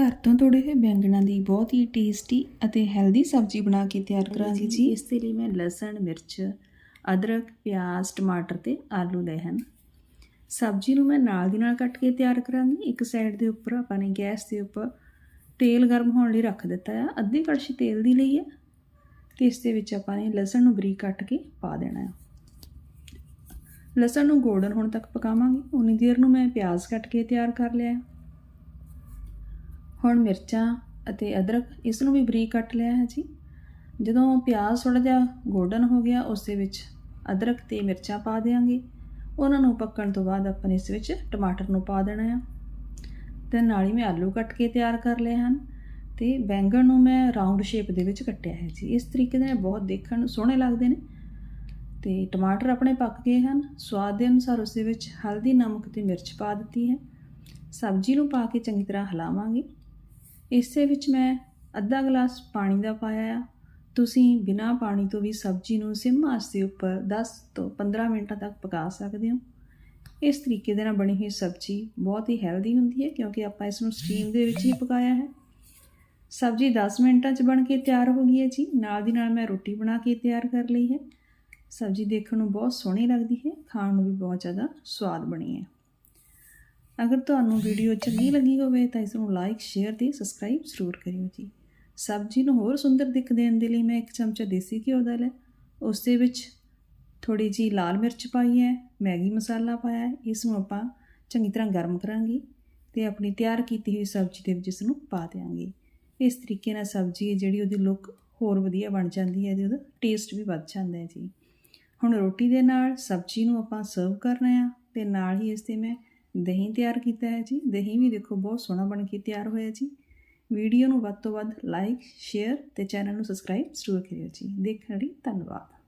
ਘਰ ਤੋਂ ਤੋੜੇ ਹੋਏ ਬੈਂਗਣਾਂ ਦੀ ਬਹੁਤ ਹੀ ਟੇਸਟੀ ਅਤੇ ਹੈਲਦੀ ਸਬਜ਼ੀ ਬਣਾ ਕੇ ਤਿਆਰ ਕਰਾਂਗੇ ਜੀ ਇਸ ਦੇ ਲਈ ਮੈਂ ਲਸਣ ਮਿਰਚ ਅਦਰਕ ਪਿਆਜ਼ ਟਮਾਟਰ ਤੇ ਆਲੂ ਲਏ ਹਨ। ਸਬਜ਼ੀ ਨੂੰ ਮੈਂ ਨਾਲ ਦੀ ਨਾਲ ਕੱਟ ਕੇ ਤਿਆਰ ਕਰਾਂਗੀ। ਇੱਕ ਸਾਈਡ ਦੇ ਉੱਪਰ ਆਪਾਂ ਨੇ ਗੈਸ ਦੇ ਉੱਪਰ ਤੇਲ ਗਰਮ ਹੋਣ ਲਈ ਰੱਖ ਦਿੱਤਾ ਆ। ਅੱਧੀ ਕੜਛੀ ਤੇਲ ਦੀ ਲਈ ਹੈ ਤੇ ਇਸ ਦੇ ਵਿੱਚ ਆਪਾਂ ਨੇ ਲਸਣ ਨੂੰ ਬਰੀਕ ਕੱਟ ਕੇ ਪਾ ਦੇਣਾ ਹੈ ਲਸਣ ਨੂੰ ਗੋਲਡਨ ਹੋਣ ਤੱਕ ਪਕਾਵਾਂਗੇ। ਉਨੀ ਦੇਰ ਨੂੰ ਮੈਂ ਪਿਆਜ਼ ਕੱਟ ਕੇ ਤਿਆਰ ਕਰ ਲਿਆ ਹੈ ਹੁਣ ਮਿਰਚਾਂ ਅਤੇ ਅਦਰਕ ਇਸ ਨੂੰ ਵੀ ਬਰੀਕ ਕੱਟ ਲਿਆ ਹੈ ਜੀ। ਜਦੋਂ ਪਿਆਜ਼ ਥੋੜਾ ਜਿਹਾ ਗੋਲਡਨ ਹੋ ਗਿਆ, ਉਸ ਦੇ ਵਿੱਚ ਅਦਰਕ ਤੇ ਮਿਰਚਾਂ ਪਾ ਦੇਵਾਂਗੇ ਉਹਨਾਂ ਨੂੰ ਪੱਕਣ ਤੋਂ ਬਾਅਦ ਆਪਾਂ ਇਸ ਵਿੱਚ ਟਮਾਟਰ ਨੂੰ ਪਾ ਦੇਣਾ ਆ। ਤੇ ਨਾਲ ਹੀ ਮੈਂ ਆਲੂ ਕੱਟ ਕੇ ਤਿਆਰ ਕਰ ਲਏ ਹਨ ਤੇ ਬੈਂਗਣ ਨੂੰ ਮੈਂ ਰਾਉਂਡ ਸ਼ੇਪ ਦੇ ਵਿੱਚ ਕੱਟਿਆ ਹੈ ਜੀ। ਇਸ ਤਰੀਕੇ ਦੇ ਬਹੁਤ ਦੇਖਣ ਨੂੰ ਸੋਹਣੇ ਲੱਗਦੇ ਨੇ। ਤੇ ਟਮਾਟਰ ਆਪਣੇ ਪੱਕ ਗਏ ਹਨ। ਸਵਾਦ ਦੇ ਅਨੁਸਾਰ ਉਸ ਦੇ ਵਿੱਚ ਹਲਦੀ, ਨਮਕ ਤੇ ਮਿਰਚ ਪਾ ਦਿੱਤੀ ਹੈ। ਸਬਜ਼ੀ ਨੂੰ ਪਾ ਕੇ ਚੰਗੀ ਤਰ੍ਹਾਂ ਹਿਲਾਵਾਂਗੇ। ਇਸੇ ਵਿੱਚ ਮੈਂ ਅੱਧਾ ਗਲਾਸ ਪਾਣੀ ਦਾ ਪਾਇਆ ਆ। ਤੁਸੀਂ ਬਿਨਾਂ ਪਾਣੀ ਤੋਂ ਵੀ ਸਬਜ਼ੀ ਨੂੰ ਸਿਮ ਆਂਚ ਦੇ ਉੱਪਰ 10 ਤੋਂ 15 ਮਿੰਟਾਂ ਤੱਕ ਪਕਾ ਸਕਦੇ ਹੋ। ਇਸ ਤਰੀਕੇ ਦੇ ਨਾਲ ਬਣੀ ਹੋਈ ਸਬਜ਼ੀ ਬਹੁਤ ਹੀ ਹੈਲਦੀ ਹੁੰਦੀ ਹੈ ਕਿਉਂਕਿ ਆਪਾਂ ਇਸ ਨੂੰ ਸਟੀਮ ਦੇ ਵਿੱਚ ਹੀ ਪਕਾਇਆ ਹੈ। ਸਬਜ਼ੀ 10 ਮਿੰਟਾਂ 'ਚ ਬਣ ਕੇ ਤਿਆਰ ਹੋ ਗਈ ਹੈ ਜੀ। ਨਾਲ ਦੀ ਨਾਲ ਮੈਂ ਰੋਟੀ ਬਣਾ ਕੇ ਤਿਆਰ ਕਰ ਲਈ ਹੈ। ਸਬਜ਼ੀ ਦੇਖਣ ਨੂੰ ਬਹੁਤ ਸੋਹਣੀ ਲੱਗਦੀ ਹੈ, ਖਾਣ ਨੂੰ ਵੀ ਬਹੁਤ ਜ਼ਿਆਦਾ ਸਵਾਦ ਬਣੀ ਹੈ। ਅਗਰ ਤੁਹਾਨੂੰ ਵੀਡੀਓ ਚੰਗੀ ਲੱਗੀ ਹੋਵੇ ਤਾਂ ਇਸ ਨੂੰ ਲਾਈਕ ਸ਼ੇਅਰ ਤੇ ਸਬਸਕ੍ਰਾਈਬ ਜ਼ਰੂਰ ਕਰਿਓ ਜੀ। ਸਬਜ਼ੀ ਨੂੰ ਹੋਰ ਸੁੰਦਰ ਦਿੱਖ ਦੇਣ ਦੇ ਲਈ ਮੈਂ ਇੱਕ ਚਮਚਾ ਦੇਸੀ ਘਿਓ ਦਾ ਲਿਆ ਉਸ ਦੇ ਵਿੱਚ ਥੋੜੀ ਜੀ ਲਾਲ ਮਿਰਚ ਪਾਈ ਹੈ, ਮੈਗੀ ਮਸਾਲਾ ਪਾਇਆ ਹੈ, ਇਸ ਨੂੰ ਆਪਾਂ ਚੰਗੀ ਤਰ੍ਹਾਂ ਗਰਮ ਕਰਾਂਗੇ ਤੇ ਆਪਣੀ ਤਿਆਰ ਕੀਤੀ ਹੋਈ ਸਬਜ਼ੀ ਦੇ ਵਿੱਚ ਇਸ ਨੂੰ ਪਾ ਦੇਵਾਂਗੇ ਇਸ ਤਰੀਕੇ ਨਾਲ ਸਬਜ਼ੀ ਹੈ ਜਿਹੜੀ ਉਹਦੀ ਲੁੱਕ ਹੋਰ ਵਧੀਆ ਬਣ ਜਾਂਦੀ ਹੈ ਤੇ ਉਹਦਾ ਟੇਸਟ ਵੀ ਵੱਧ ਜਾਂਦਾ ਹੈ ਜੀ। ਹੁਣ ਰੋਟੀ ਦੇ ਨਾਲ ਸਬਜ਼ੀ ਨੂੰ ਆਪਾਂ ਸਰਵ ਕਰਨਾ ਆ ਤੇ ਨਾਲ ਹੀ ਇਸ ਤੇ ਮੈਂ ਦਹੀਂ ਤਿਆਰ ਕੀਤਾ ਹੈ ਜੀ। ਦਹੀਂ ਵੀ ਦੇਖੋ ਬਹੁਤ ਸੋਹਣਾ ਬਣ ਕੇ ਤਿਆਰ ਹੋਇਆ ਜੀ। ਵੀਡੀਓ ਨੂੰ ਵੱਧ ਤੋਂ ਵੱਧ ਲਾਈਕ ਸ਼ੇਅਰ ਤੇ ਚੈਨਲ ਨੂੰ ਸਬਸਕ੍ਰਾਈਬ ਜ਼ਰੂਰ ਕਰਿਓ ਜੀ। ਦੇਖਣ ਲਈ ਧੰਨਵਾਦ।